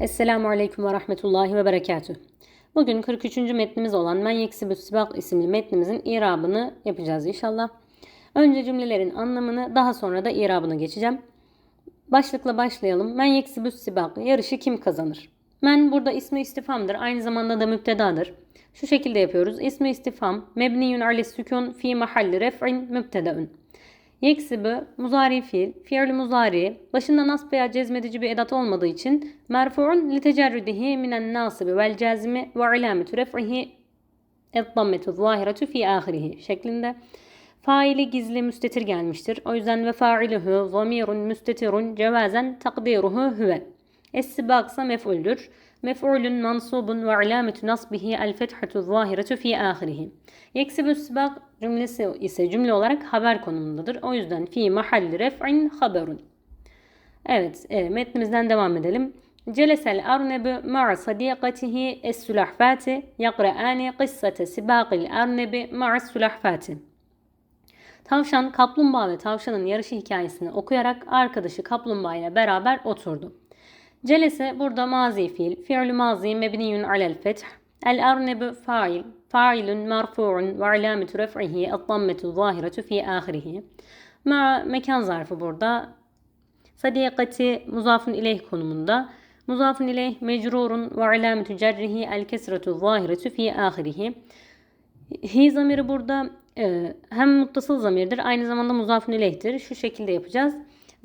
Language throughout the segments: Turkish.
Esselamu Aleyküm ve Rahmetullahi ve Berekatüh. Bugün 43. metnimiz olan Men Yeksibü Sibak isimli metnimizin irabını yapacağız inşallah. Önce cümlelerin anlamını daha sonra da irabını geçeceğim. Başlıkla başlayalım. Men Yeksibü Sibak yarışı kim kazanır? Men burada ismi istifamdır. Aynı zamanda da müptedadır. Şu şekilde yapıyoruz. İsmi istifam mebniyun ale sükun fi mahalli ref'in mübtedaun. Yeksibü muzari fiil, fiil muzari, başında nasb veya cezmedici bir edat olmadığı için merfu'un li tecerrüdihi minen nasibi vel cazimi ve alametu ref'ihi et-dammetu zahiretu fi ahirihi şeklinde. Faili gizli müstetir gelmiştir. O yüzden ve fa'iluhu zamirun müstetirun cevazen takdiruhu huve. Es-sibak ise mef'uldür. Mef'ulun mansubun ve alametu nasbihi el fethatu zahiretu fi ahirihi. Yeksibü sibak cümlesi ise cümle olarak haber konumundadır. O yüzden fi mahalli ref'in haberun. Evet, e, metnimizden devam edelim. Celesel arnebu ma'a sadiqatihi es-sulahfati yakra'ani kıssate sibaqil arnebi ma'a sulahfati. Tavşan, kaplumbağa ve tavşanın yarışı hikayesini okuyarak arkadaşı kaplumbağa ile beraber oturdu. Celese burada mazi fiil, fi'l mazi mebniyun alel feth, el arnebu fail, failun marfu'un ve alametu ref'ihi et-dammetu zahiretu fi ahirihi. Ma mekan zarfı burada. Sadikati muzafun ileyh konumunda. Muzafun ileyh mecrurun ve alametu cerrihi el kesretu zahiretu fi ahirihi. Hi zamiri burada e, hem muttasıl zamirdir aynı zamanda muzafun ileyhtir. Şu şekilde yapacağız.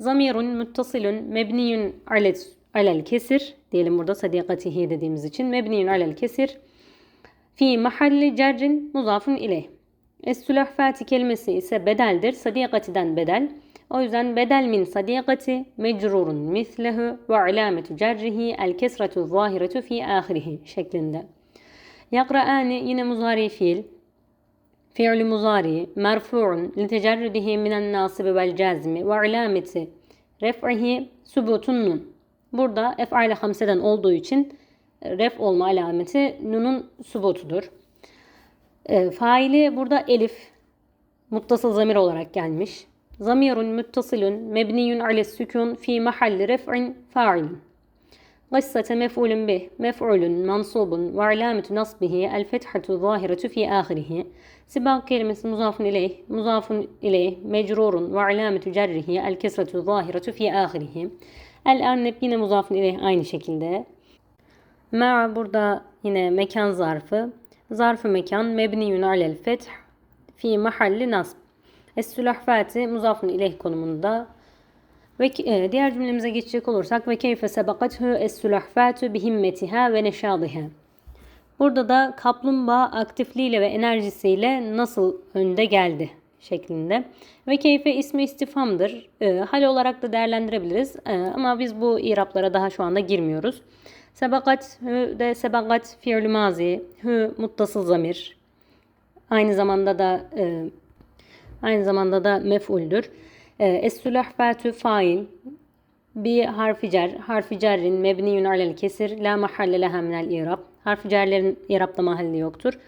Zamirun muttasilun mebniyun alet alel kesir diyelim burada sadikatihi dediğimiz için mebniyun alel kesir fi mahalli cerrin muzafun ileyh. Es-sülahfati kelimesi ise bedeldir. Sadikatiden bedel. O yüzden bedel min sadikati mecrurun mislehu ve alametu cerrihi el kesretu zahiretu fi ahirihi şeklinde. Yakra'ani yine muzari fiil. Fi'l muzari merfu'un li tecerrüdihi minen nasibi vel cazmi ve alameti ref'ihi subutun nun. Burada F hamseden olduğu için e, ref olma alameti nunun subotudur. E, faili burada elif muttasıl zamir olarak gelmiş. Zamirun muttasilun mebniyun ale sükun fi mahalli ref'in fa'ilun. Gassete mef'ulun bih, mef'ulun mansubun ve alametu nasbihi el fethatu zahiretu fi ahirihi. Sibak kelimesi muzafun ileyh, muzafun ileyh, mecrurun ve alametu cerrihi el kesretu zahiretu fi ahirihi. El Arnep yine muzafın ileyh aynı şekilde. Mer burada yine mekan zarfı. Zarfı mekan mebniyün alel feth fi mahalli nasb. Es-sülahfati muzafın ileyh konumunda. Ve e, diğer cümlemize geçecek olursak ve keyfe sebakathu es-sülahfatu bihimmetiha ve neşadiha. Burada da kaplumbağa aktifliğiyle ve enerjisiyle nasıl önde geldi şeklinde. Ve keyfe ismi istifamdır. E, hal olarak da değerlendirebiliriz. E, ama biz bu iraplara daha şu anda girmiyoruz. Sebakat hü de sebakat fiil mazi, hü muttasıl zamir. Aynı zamanda da e, aynı zamanda da mef'uldür. E, Es-sülahfatü fail bir harfi cer, harfi cerrin mebniyun alel kesir, la mahalle leha minel irab. Harfi cerlerin irapta mahalli yoktur.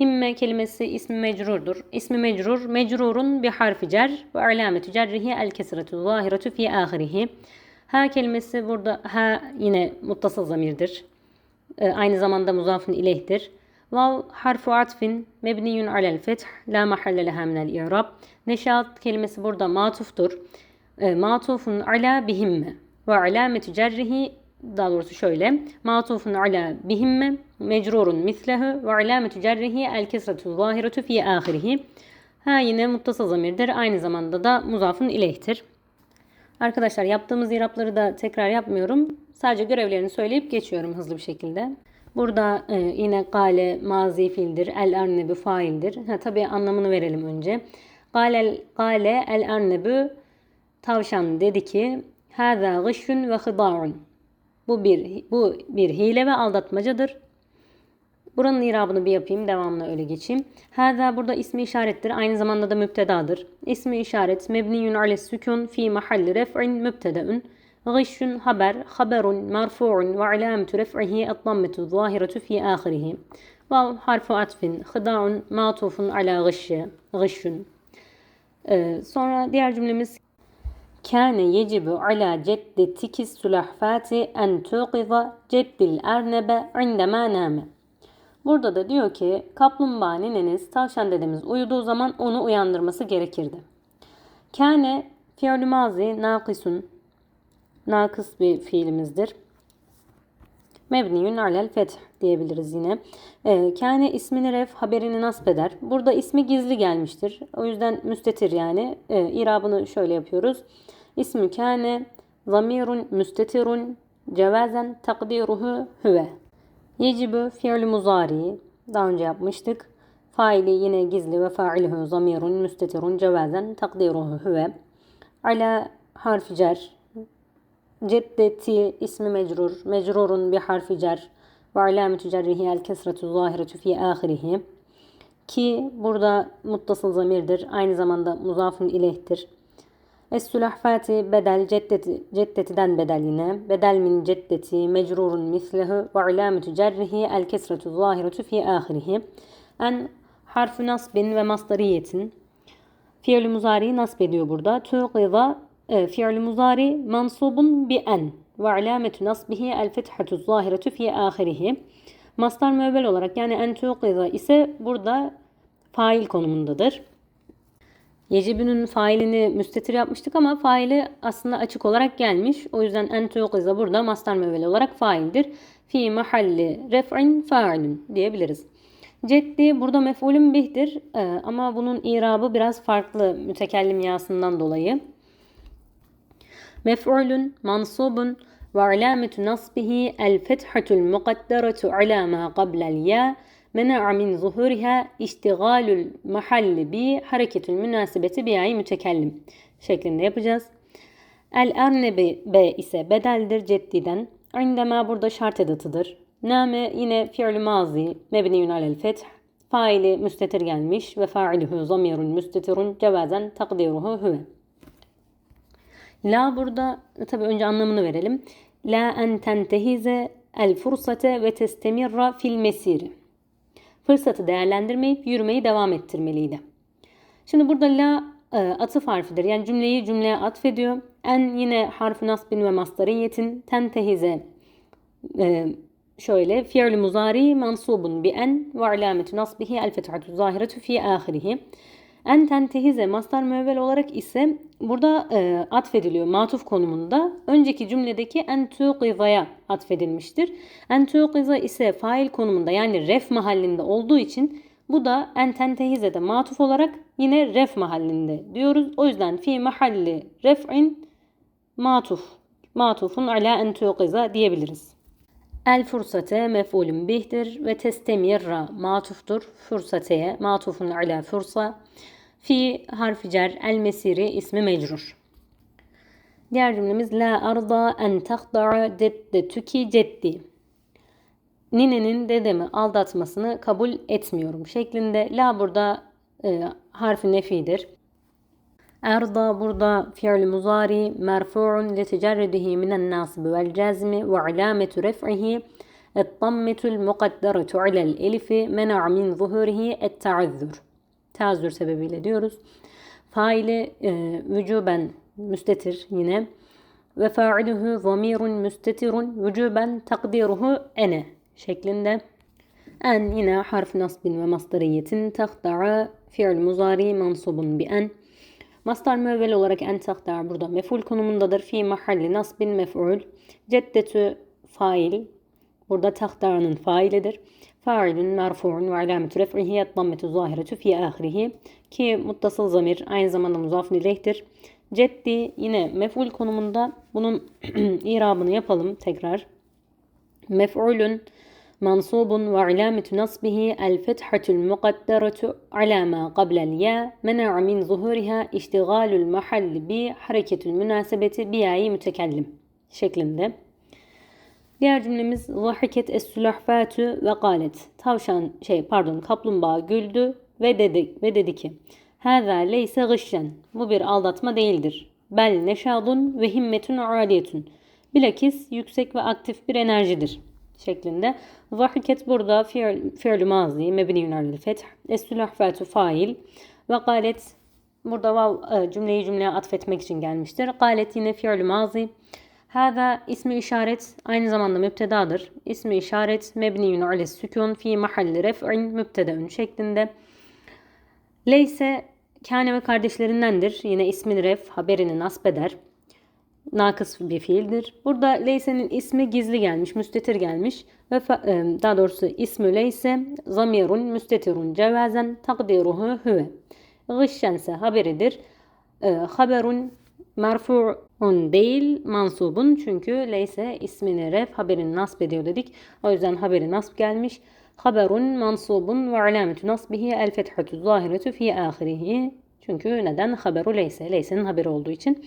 Himme kelimesi ismi mecrurdur. İsmi mecrur, mecrurun bir harfi cer ve alametü cerrihi el kesretu zahiretu fi ahirihi. Ha kelimesi burada ha yine muttasıl zamirdir. E, aynı zamanda muzafın ileyhtir. Vav harfu atfin mebniyun alel feth la mahalle leha minel i'rab. Neşat kelimesi burada matuftur. E, matufun ala bihimme ve alametü cerrihi daha doğrusu şöyle. Matufun ala bihimme mecrurun mislehu ve alametü cerrihi el kesretu zahiretu fi ahirihi. Ha yine muttasıl zamirdir. Aynı zamanda da muzafın ileyhtir. Arkadaşlar yaptığımız irapları da tekrar yapmıyorum. Sadece görevlerini söyleyip geçiyorum hızlı bir şekilde. Burada e, yine gale mazi fiildir. El arnebu faildir. Ha, tabii anlamını verelim önce. Gale, gale el arnebu tavşan dedi ki Hâzâ gışşun ve hıdâ'un. Bu bir, bu bir hile ve aldatmacadır. Buranın irabını bir yapayım. Devamlı öyle geçeyim. Hâzâ burada ismi işarettir. Aynı zamanda da müptedadır. İsmi işaret mebniyun ales sükun fi mahalli ref'in mübtedaun. Gışşun haber, haberun, marfu'un ve alametu ref'ihi et-dammetu zahiretu fi ahirihi. Vav harfu atfin, hıda'un, matufun ala gışşı, gışşun. Ee, sonra diğer cümlemiz كان يجب على جدتك السلحفاة أن توقظ جد الأرنب عندما نام. Burada da diyor ki kaplumbağa nineniz tavşan dedemiz uyuduğu zaman onu uyandırması gerekirdi. Kâne fi'l mazi nakisun nakıs bir fiilimizdir. Mebniyün alel feth diyebiliriz yine. E, kâne ismini ref haberini nasp eder. Burada ismi gizli gelmiştir. O yüzden müstetir yani. E, irabını şöyle yapıyoruz. İsmü kâne zamirun müstetirun cevazen takdiruhu huve. Yecibü fi'l muzari. Daha önce yapmıştık. Faili yine gizli ve fa'iluhu zamirun müstetirun cevazen takdiruhu huve. Ala harfi cer. Ceddeti ismi mecrur. Mecrurun bi harfi cer. Ve alametü cerrihi el kesretu zahiretu fi ahirihi. Ki burada muttasıl zamirdir. Aynı zamanda muzafun ilehtir. Es-sülahfati bedel ceddeti, ceddetiden bedel yine. Bedel min ceddeti mecrurun mislehu ve alametü cerrihi el kesretu zahiretu fi ahirihi. En harfi nasbin ve masdariyetin. Fiil-i muzari nasb ediyor burada. Tuqiza e, fiil-i muzari mansubun bi en ve alametü nasbihi el fethatu zahiretu fi ahirihi. Mastar müevvel olarak yani en tuqiza ise burada fail konumundadır. Yecibünün failini müstetir yapmıştık ama faili aslında açık olarak gelmiş. O yüzden en tuqiza burada mastar müevvel olarak faildir. Fi mahalli ref'in fa'ilun diyebiliriz. Ceddi burada mef'ulün bihtir ee, ama bunun irabı biraz farklı mütekellim yasından dolayı. Mef'ulün mansubun ve alametu nasbihi el fethatul mukadderetu ala ma qablel ya mena'a min zuhuriha iştigalul mahalli bi hareketul münasebeti bi ayı mütekellim şeklinde yapacağız. El ernebe B ise bedeldir ceddiden. Indema burada şart edatıdır. Name yine fiil mazi mebniyun alel feth. Faili müstetir gelmiş ve fa'iluhu zamirun müstetirun cevazen takdiruhu huve. La burada tabi önce anlamını verelim. La en tentehize el fursate ve testemirra fil mesiri. Fırsatı değerlendirmeyip yürümeyi devam ettirmeliydi. Şimdi burada la e, atıf harfidir. Yani cümleyi cümleye atfediyor. En yine harfi nasbin ve mastariyetin tentehize e, şöyle fiil muzari mansubun bi en ve alametu nasbihi el fethatu zahiretu fi ahirihi. En tentehize mastar müevvel olarak ise burada e, atfediliyor matuf konumunda. Önceki cümledeki en atfedilmiştir. En ise fail konumunda yani ref mahallinde olduğu için bu da en tentehize'de matuf olarak yine ref mahallinde diyoruz. O yüzden fi mahalli ref'in matuf. Matufun ala en diyebiliriz. El fursate mef'ulün bihtir ve testemirra matuftur. Fursateye matufun ala fursa. Fi harfi cer el mesiri ismi mecrur. Diğer cümlemiz la arda en tahda'a deddetuki ceddi. Ninenin dedemi aldatmasını kabul etmiyorum şeklinde. La burada e, harfi nefidir. Erda burada fiil muzari merfu'un li tecerrüdihi minen nasibi vel cazmi ve alametu ref'ihi الضمة المقدرة على الألف منع من ظهوره التعذر Teazzür sebebiyle diyoruz. Faili e, vücuben müstetir yine. Ve fa'iluhu zamirun müstetirun vücuben takdiruhu ene şeklinde. En yine harf nasbin ve masdariyetin tahda'a fiil muzari mansubun bi en. Mastar müevvel olarak en tahda'a burada mef'ul konumundadır. Fi mahalli nasbin mef'ul. Ceddetü fail. Burada tahta'nın failidir. Fa'ilun merfu'un ve alametü ref'ihi dammetu zahiretu fi ahirihi ki muttasıl zamir aynı zamanda muzaf ileyhtir. Ceddi yine mef'ul konumunda bunun irabını yapalım tekrar. Mef'ulun mansubun ve alametü nasbihi el fethatul mukadderetu ala ma qablel ya mena'a min zuhuriha iştigalul mahalli bi hareketul münasebeti bi yayi mütekellim şeklinde. Diğer cümlemiz vahiket es-sülahfatu ve galet. Tavşan şey pardon kaplumbağa güldü ve dedi ve dedi ki: "Hâzâ leyse gışşen." Bu bir aldatma değildir. Bel neşadun ve himmetun aliyetun. Bilakis yüksek ve aktif bir enerjidir şeklinde. Vahiket burada fiil, fiil mazi mebniyun alel feth. Es-sülahfatu fail ve galet burada vav e, cümleyi cümleye atfetmek için gelmiştir. Galet yine fi'l mazi. Hâzâ ismi işaret aynı zamanda müptedadır. İsmi işaret mebniyun ales sükun fi mahalli ref'in mübtedeün şeklinde. Leyse kâne ve kardeşlerindendir. Yine ismin ref haberini nasbeder. Nakıs bir fiildir. Burada leysenin ismi gizli gelmiş, müstetir gelmiş ve e, daha doğrusu ismi leyse zamirun müstetirun cevazen takdiruhu huve. Gışşense haberidir. E, haberun merfu'un değil mansubun çünkü leyse ismini ref haberini nasb ediyor dedik. O yüzden haberi nasb gelmiş. Haberun mansubun ve alametu nasbihi el fethatu zahiretu fi ahirihi. Çünkü neden? Haberu leyse. Leyse'nin haberi olduğu için.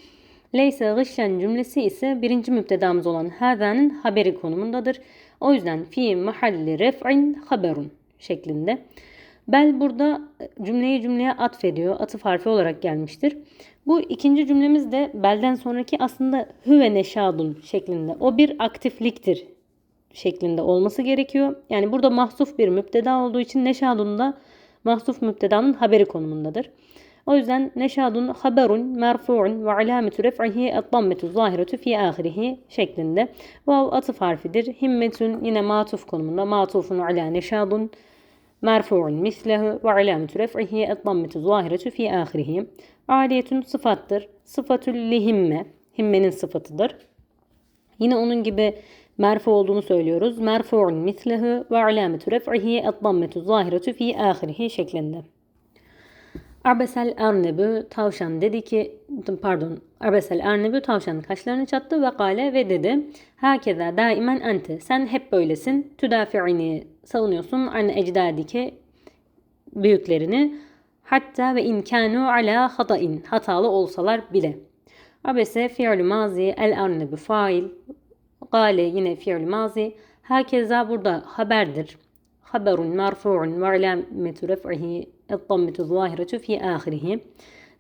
Leyse gışşen cümlesi ise birinci müptedamız olan hâzâ'nın haberi konumundadır. O yüzden fi mahalli ref'in haberun şeklinde. Bel burada cümleyi cümleye atfediyor. Atıf harfi olarak gelmiştir. Bu ikinci cümlemiz de belden sonraki aslında hüve neşadun şeklinde. O bir aktifliktir şeklinde olması gerekiyor. Yani burada mahsuf bir müpteda olduğu için neşadun da mahsuf müptedanın haberi konumundadır. O yüzden neşadun haberun merfu'un ve alametu ref'ihi et-dammetu zahiretu fi ahirihi şeklinde. Vav atıf harfidir. Himmetun yine matuf konumunda. Matufun ala neşadun merfu'un mislehu ve alametu ref'ihi et-dammetu zahiretu fi ahirihi. Aliyetun sıfattır. Sıfatül lihimme. Himmenin sıfatıdır. Yine onun gibi merfu olduğunu söylüyoruz. Merfu'un mislehu ve alametu ref'ihi et-dammetu zahiretu fi ahirihi şeklinde. Arbesel Ernebi tavşan dedi ki pardon Arbesel Ernebi tavşanın kaşlarını çattı ve kale ve dedi Herkese daimen ente sen hep böylesin tüdafi'ini savunuyorsun anne ecdadike büyüklerini Hatta ve inkanu ala hatain. Hatalı olsalar bile. Abese fiil mazi el arnebi fail. Gale yine fiil mazi. Hakeza burada haberdir. Haberun marfu'un ve alametu ref'ihi ettammetu zahiretu fi ahirihi.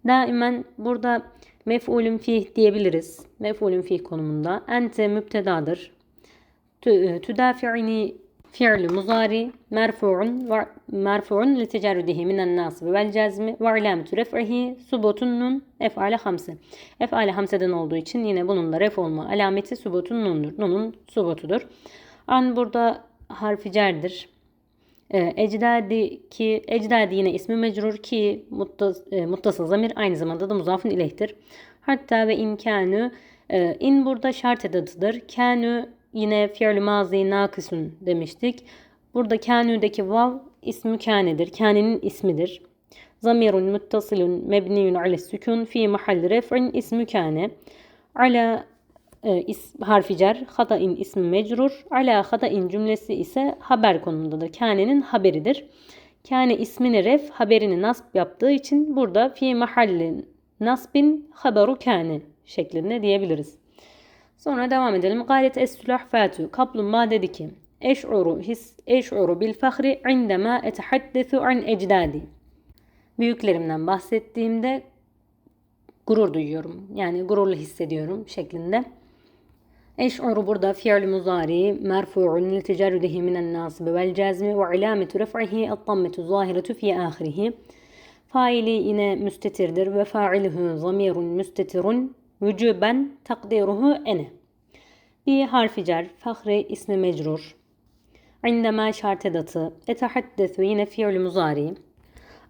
Daimen burada mef'ulün fih diyebiliriz. Mef'ulün fih konumunda. Ente müptedadır. Tüdafi'ini fi'l muzari merfu'un ve merfu'un li tecerrüdihi minen nasb vel cazmi ve alametu ref'ihi subutun nun hamse. Ef'ale hamseden olduğu için yine bunun da ref olma alameti subutun nundur. Nunun subutudur. An burada harfi cerdir. E, ecdadi ki ecdadi yine ismi mecrur ki muttas, e, zamir aynı zamanda da muzafın ileyhtir. Hatta ve imkanı e, in burada şart edatıdır. Kanü yine fi'l mazi nakısun demiştik. Burada kanü'deki vav ismi kanedir. Kane'nin ismidir. Zamirun muttasilun mebniyun ala sükun fi mahalli ref'in ismi kane. Ala e, is, harfi cer, hata'in ismi mecrur, ala hata'in cümlesi ise haber konumundadır. Kâne'nin haberidir. Kâne ismini ref, haberini nasb yaptığı için burada fi mahallin nasbin haberu kâne şeklinde diyebiliriz. Sonra devam edelim. Gayret es-sülah fatu. Kaplumbağa dedi ki Eş'uru his eş'uru bil fahri indema etehaddesu an ecdadi. Büyüklerimden bahsettiğimde gurur duyuyorum. Yani gururlu hissediyorum şeklinde. Eş'uru burada fi'l muzari merfu'un li tecerrüdihi minen nasibi vel cazmi ve alametu ref'ihi et-dammetu zahiretu fi ahirihi. Faili yine müstetirdir ve fa'iluhu zamirun müstetirun vücuben takdiruhu ene. Bir harfi cer, fahri ismi mecrur. İndeme şart edatı, etahaddesu yine fi'l muzari.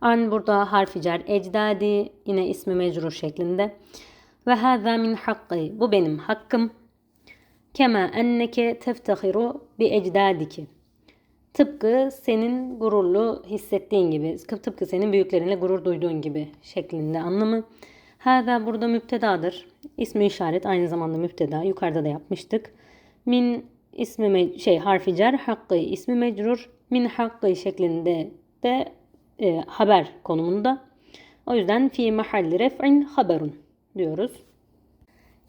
An burada harfi cer, ecdadi yine ismi mecrur şeklinde. Ve hâzâ min hakkı, bu benim hakkım. Kema enneke teftahiru bi ecdadiki. Tıpkı senin gururlu hissettiğin gibi, tıpkı senin büyüklerinle gurur duyduğun gibi şeklinde anlamı. Hâzâ burada müptedadır. İsmi işaret aynı zamanda müpteda. Yukarıda da yapmıştık. Min ismi şey harfi cer, hakkı ismi mecrur. Min hakkı şeklinde de e, haber konumunda. O yüzden fi mahalli ref'in haberun diyoruz.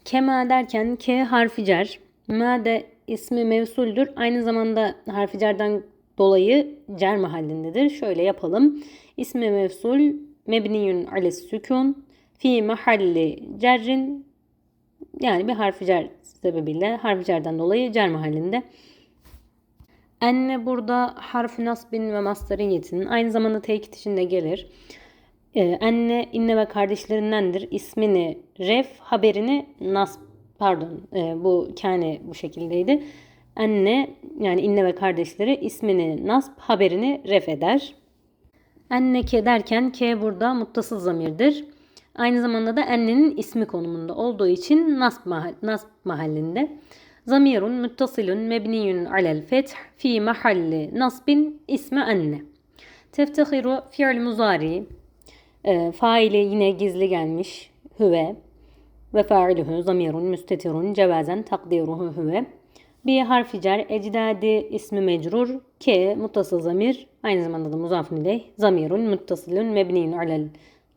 Kema derken ke harfi cer, Ma de ismi mevsuldür. Aynı zamanda harfi cerden dolayı cer mahallindedir. Şöyle yapalım. İsmi mevsul mebniyun ales sükun fi mahalli cerrin yani bir harfi cer sebebiyle harfi cerden dolayı cer mahallinde. Enne burada harf nasbin ve mastariyetinin aynı zamanda tekit içinde gelir. e, anne, inne ve kardeşlerindendir. İsmini ref, haberini nas pardon e, bu kâne bu şekildeydi. Anne yani inne ve kardeşleri ismini nasb, haberini ref eder. Enneke derken ke burada muttasıl zamirdir. Aynı zamanda da ennenin ismi konumunda olduğu için nasb, mahal, nasb mahallinde. Zamirun muttasilun mebniyun alel feth fi mahalli nasbin ismi enne. Teftehiru fi'l muzari. E, faili yine gizli gelmiş. Hüve. Ve fa'iluhu zamirun müstetirun cevazen takdiruhu hüve. Bir harfi cer, ecdadi ismi mecrur, ke muttasıl zamir, aynı zamanda da muzafun ileyh, zamirun muttasilun mebniyun alel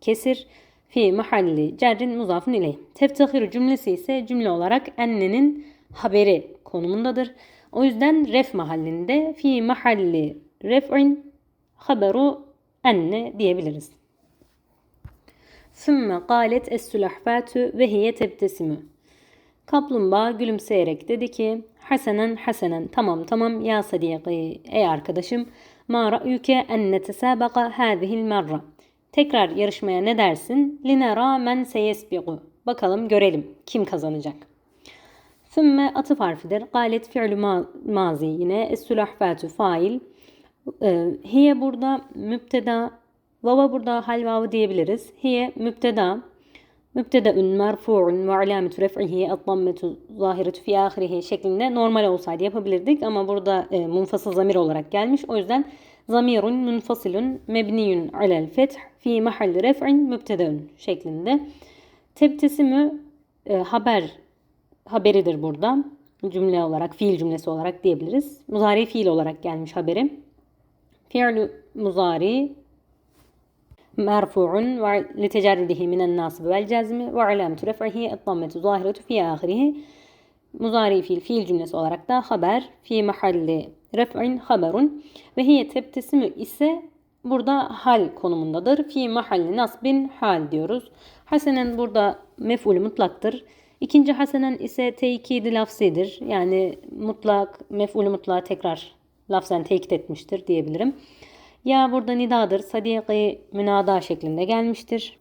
kesir, fi mahalli cerrin muzafun ileyh. Teftahiru cümlesi ise cümle olarak ennenin haberi konumundadır. O yüzden ref mahallinde fi mahalli ref'in haberu enne diyebiliriz. Sümme galet es-sülahfatü ve hiye tebtesimü. Kaplumbağa gülümseyerek dedi ki Hasenen hasenen tamam tamam ya sadiyaki ey arkadaşım ma ra'yuke en netesabaka hazihil merra Tekrar yarışmaya ne dersin? Linera men seyesbigu. Bakalım görelim kim kazanacak. Sümme atıf harfidir. Galet fi'lü ma mazi yine. Es-sülahfâtü fail. Ee, hiye burada müpteda. Vava burada hal vavı diyebiliriz. Hiye müpteda. Mübtede'ün merfu'un ve alametu ref'ihi ad-dammetu zahiretu fi ahirihi şeklinde normal olsaydı yapabilirdik ama burada e, munfasıl zamir olarak gelmiş. O yüzden zamir munfasilun mebniyun alel feth fi mahall ref'in mübtedeun şeklinde. Tebtesimü e, haber haberidir burada. Cümle olarak, fiil cümlesi olarak diyebiliriz. Muzari fiil olarak gelmiş haberi. Fi'lu muzari merfu'un ve li tecerrüdihi minen nasibi vel cezmi ve alametu ref'ihi et-dammetu fi ahirihi. Muzari fiil, fiil cümlesi olarak da haber fi mahalli ref'in haberun ve hiye tebtesimü ise burada hal konumundadır. Fi mahalli nasbin hal diyoruz. Hasenen burada mef'ul mutlaktır. İkinci hasenen ise teykidi lafzidir. Yani mutlak, mef'ul mutlağı tekrar lafzen tekit etmiştir diyebilirim. Ya burada nidadır. Sadiki münada şeklinde gelmiştir.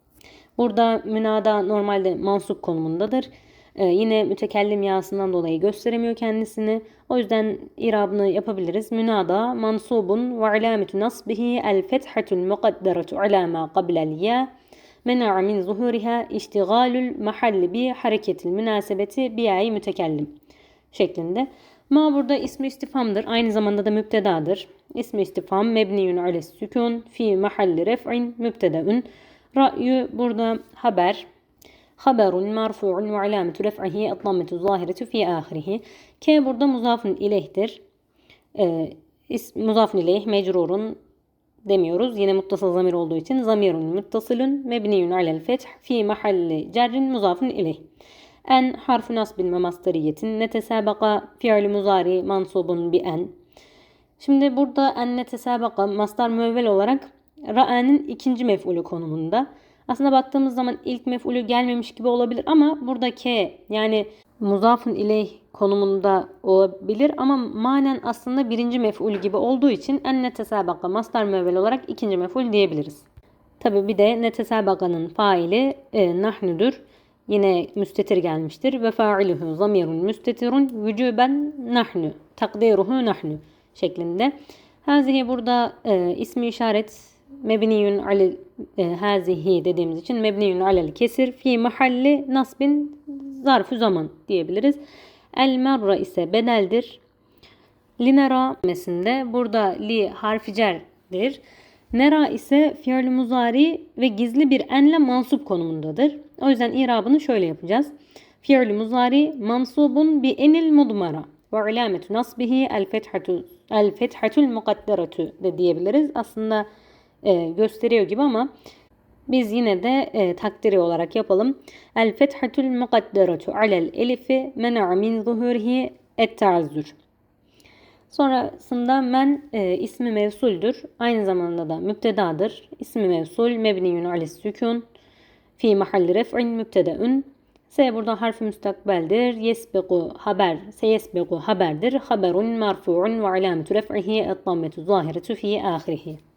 Burada münada normalde mansup konumundadır. Ee, yine mütekellim yasından dolayı gösteremiyor kendisini. O yüzden irabını yapabiliriz. Münada mansubun ve alametu nasbihi el fethatul mukadderetu ala ma qablel ya mena'a min zuhuriha iştigalul mahalli bi hareketil münasebeti bi ay mütekellim şeklinde. Ma burada ismi istifamdır. Aynı zamanda da müptedadır. İsmi istifam mebniyun ales sükun fi mahalli ref'in mübtedaun. Ra'yu burada haber. Haberun marfu'un ve alametu ref'ihi etlammetu zahiretu fi ahirihi. K burada muzafın ileyhtir. Ee, muzafın ileyh mecrurun demiyoruz. Yine muttasıl zamir olduğu için zamirun muttasılun mebniyun alel feth fi mahalli cerrin muzafın ileyh. En harfi nasbin ve masteriyetin netesabaka fi'li muzari mansubun bi en. Şimdi burada en netesabaka mastar müevvel olarak ra'anin ikinci mef'ulü konumunda. Aslında baktığımız zaman ilk mef'ulü gelmemiş gibi olabilir ama burada ke yani muzafın ileyh konumunda olabilir ama manen aslında birinci mef'ul gibi olduğu için en netesabaka mastar müevvel olarak ikinci mef'ul diyebiliriz. Tabi bir de netesabaka'nın faili e, nahnudur yine müstetir gelmiştir. Ve fa'iluhu zamirun müstetirun vücuben nahnu. Takdiruhu nahnu şeklinde. Hazihi burada e, ismi işaret mebniyun alel e, hazihi dediğimiz için mebniyun alel kesir fi mahalli nasbin zarfı zaman diyebiliriz. El merra ise bedeldir. Linera mesinde burada li harfi cerdir. Nera ise fiil muzari ve gizli bir enle mansup konumundadır. O yüzden irabını şöyle yapacağız. Fiil muzari mansubun bi enil mudmara ve alametu nasbihi el fethatu el fethatul mukadderetu de diyebiliriz. Aslında e, gösteriyor gibi ama biz yine de e, takdiri olarak yapalım. El fethatul mukadderetu alel elifi men'a min zuhurihi et taazzur. Sonrasında men e, ismi mevsuldür. Aynı zamanda da müptedadır. İsmi mevsul mebniyun alis sükun fi mahalli ref'in mübtedeün. S burada harfi müstakbeldir. Yesbiqu haber. Seyesbiqu haberdir. Haberun marfu'un ve alametu ref'ihi et-dammetu zahiretu fi ahirihi.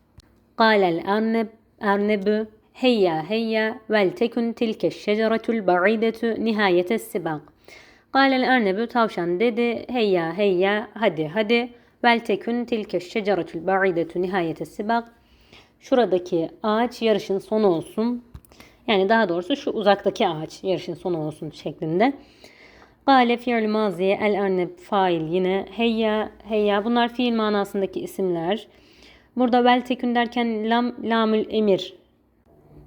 Kâlel erneb, ernebü heyya heyya vel tekün tilke şeceretul ba'idetü nihayete sibak. Kâlel ernebü tavşan dedi heyya heyya hadi hadi vel tekün tilke şeceretul ba'idetü. Şuradaki ağaç yarışın sonu olsun. Yani daha doğrusu şu uzaktaki ağaç yarışın sonu olsun şeklinde. Gale fiil maziye el erneb fail yine heyya heyya bunlar fiil manasındaki isimler. Burada vel tekün derken lam lamül emir.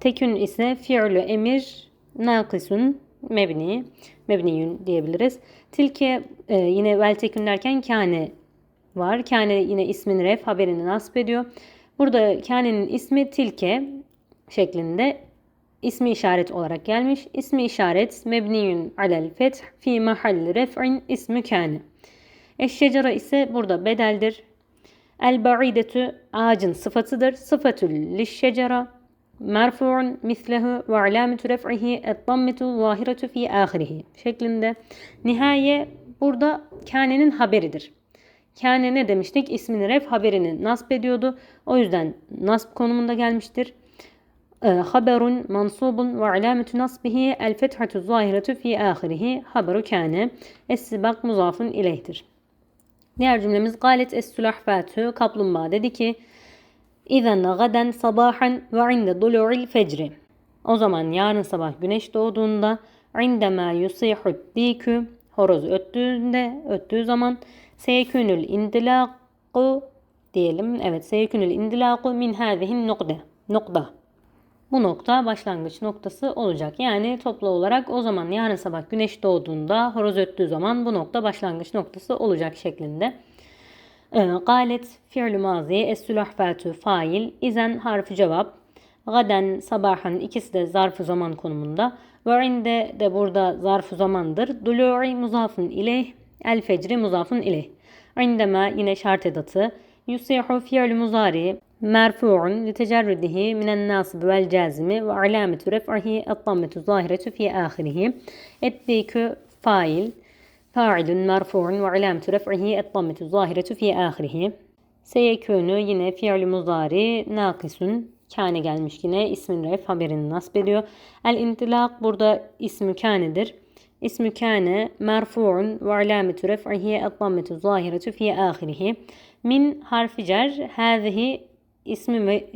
Tekün ise fiilü emir nakisun mebni mebniyün diyebiliriz. Tilke e, yine vel tekün derken kane var. Kane yine ismin ref haberini nasip ediyor. Burada kanenin ismi tilke şeklinde ismi işaret olarak gelmiş. İsmi işaret mebniyün alel feth fi mahalli ref'in ismi kâne. Eşşecera ise burada bedeldir. El ba'idetü ağacın sıfatıdır. Sıfatül lişşecera merfu'un mislehu ve alametü ref'ihi et-dammetu zahiretu fi ahirihi şeklinde. Nihaye burada kânenin haberidir. Kâne ne demiştik? İsmini ref haberini nasp ediyordu. O yüzden nasp konumunda gelmiştir. haberun mansubun ve alametu nasbihi el fethatu zahiretu fi ahirihi haberu kâne. Es-sibak muzafun ileyhtir. Diğer cümlemiz galet es-sülahfatu kaplumbağa dedi ki İzen gaden sabahan ve inde dulu'il fecri. O zaman yarın sabah güneş doğduğunda indema yusihu dikü horoz öttüğünde öttüğü zaman seyekünül indilaku diyelim. Evet seyekünül indilaku min hâzihin nokta. Nokta. Bu nokta başlangıç noktası olacak. Yani toplu olarak o zaman yarın sabah güneş doğduğunda horoz öttüğü zaman bu nokta başlangıç noktası olacak şeklinde. Galet fi'l mazi es-sülahfatu fail izen harfi cevap. Gaden sabahan ikisi de zarf zaman konumunda. Ve inde de burada zarf zamandır. Dulu'i muzafun ileyh. El fecri muzafun ileyh. İndema yine şart edatı. Yusihu fi'l muzari merfu'un litecerrudihi minen nasib vel cazimi ve alametu ref'ihi et-dammetu zahiretu fi ahirihi. Etdikü fail. Fa'ilun merfu'un ve alametu ref'ihi et-dammetu zahiretu fi ahirihi. Seyekûnü yine fi'l muzari nakisun kâne gelmiş yine ismin ref haberini nasb ediyor. El intilak burada ismi kânedir. İsmi kâne merfu'un ve alametu ref'ihi et-dammetu zahiretu fi ahirihi. Min harfi cer hâzihi ismi ve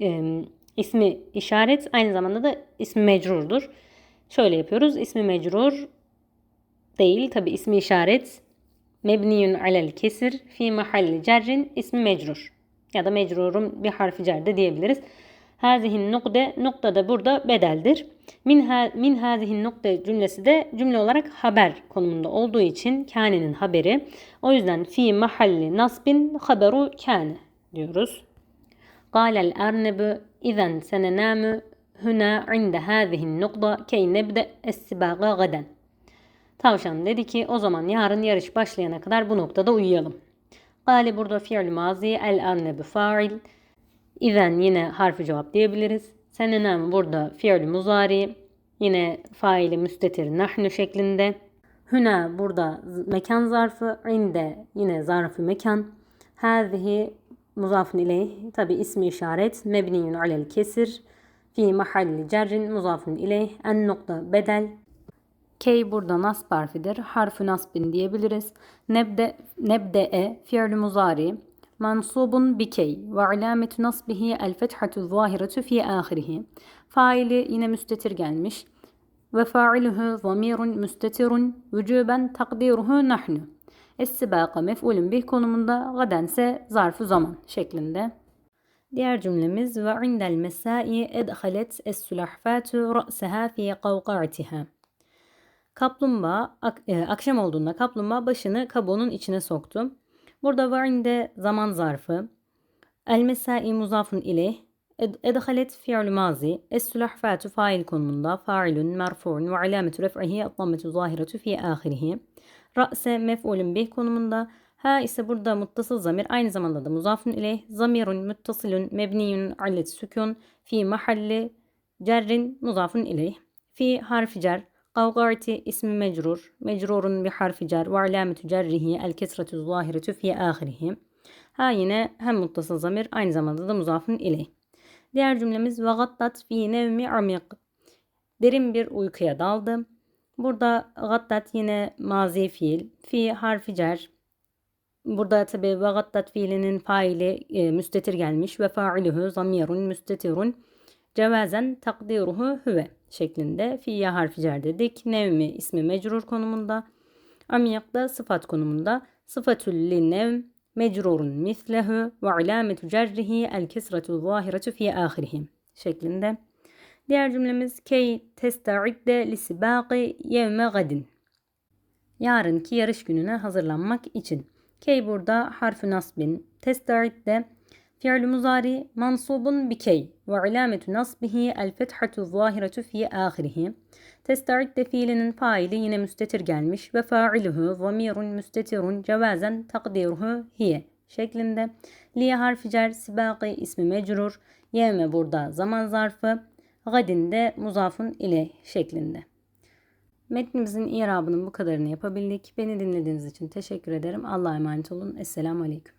ismi işaret aynı zamanda da ismi mecrurdur. Şöyle yapıyoruz. İsmi mecrur değil. Tabi ismi işaret mebniyun alel kesir fi mahalli cerrin ismi mecrur. Ya da mecrurun bir harfi cerde diyebiliriz. Hazihin nokte nokta da burada bedeldir. Min, ha, min hazihin nokta cümlesi de cümle olarak haber konumunda olduğu için kânenin haberi. O yüzden fi mahalli nasbin haberu kâne diyoruz. قال الأرنب إذا سننام هنا عند هذه النقطة كي نبدأ السباق غدا. Tavşan dedi ki o zaman yarın yarış başlayana kadar bu noktada uyuyalım. Gali burada fiil mazi el arnebu fail. İzen yine harfi cevap diyebiliriz. Senenem burada fiil muzari. Yine faili müstetir nahnu şeklinde. Hüna burada mekan zarfı. İnde yine zarfı mekan. Hazihi muzafın ileyh. Tabi ismi işaret. Mebniyun alel kesir. Fi mahalli cerrin muzafın ileyh. En nokta bedel. K burada nasb harfidir. Harfi nasbin diyebiliriz. Nebde, nebde'e fi'l muzari. Mansubun bi key ve alametu nasbihi el fethatu zahiretu fi ahirihi. Faili yine müstetir gelmiş. Ve fa'iluhu zamirun müstetirun vücuben takdiruhu nahnu. Es-sibaka mef'ulün bih konumunda gadense zarfı zaman şeklinde. Diğer cümlemiz ve indel mesai edhalet es-sülahfatu ra'saha fi kavqa'atiha. Kaplumbağa ak, e, akşam olduğunda kaplumbağa başını kabuğunun içine soktu. Burada varinde zaman zarfı. El mesai muzafun ileyh. Ed, edhalet fi'l mazi. Es-sülahfatu fail konumunda. Fa'ilun merfu'un ve alametu ref'ihi et-dammetu zahiretu fi ahirihi. Ra'se mef'ulün bih konumunda. Ha ise burada muttasıl zamir aynı zamanda da muzafun ileyh. Zamirun muttasilun mebniyun alet sükun fi mahalli cerrin muzafun ileyh. Fi harfi cer. Kavgati ismi mecrur. Mecrurun bir harfi cer. Ve alametü cerrihi el kesretü zahiretü fi ahirihi. Ha yine hem muttasıl zamir aynı zamanda da muzafun ileyh. Diğer cümlemiz ve gattat fi nevmi amik. Derin bir uykuya daldı. Burada gattat yine mazi fiil. Fi harfi cer. Burada tabi ve gattat fiilinin faili e, müstetir gelmiş ve failuhu zamirun müstetirun cevazen takdiruhu huve şeklinde fiye harfi cer dedik. Nevmi ismi mecrur konumunda. Amyak da sıfat konumunda. Sıfatül li nevm mecrurun mislehu ve alametu cerrihi el kesretu zahiretu fi ahirihi şeklinde. Diğer cümlemiz key testa'idde li sibaqi yevme gadin. Yarınki yarış gününe hazırlanmak için. Key burada harfi nasbin. Testa'idde fi'l muzari mansubun bi key ve alametu nasbihi el fethatu zahiretu fi ahirihi. Testa'idde fiilinin faili yine müstetir gelmiş ve fa'iluhu zamirun müstetirun cevazen takdiruhu hiye şeklinde. Liye harfi cer sibaqi ismi mecrur. Yevme burada zaman zarfı. Gadin de muzafun ile şeklinde. Metnimizin irabının bu kadarını yapabildik. Beni dinlediğiniz için teşekkür ederim. Allah'a emanet olun. Esselamu Aleyküm.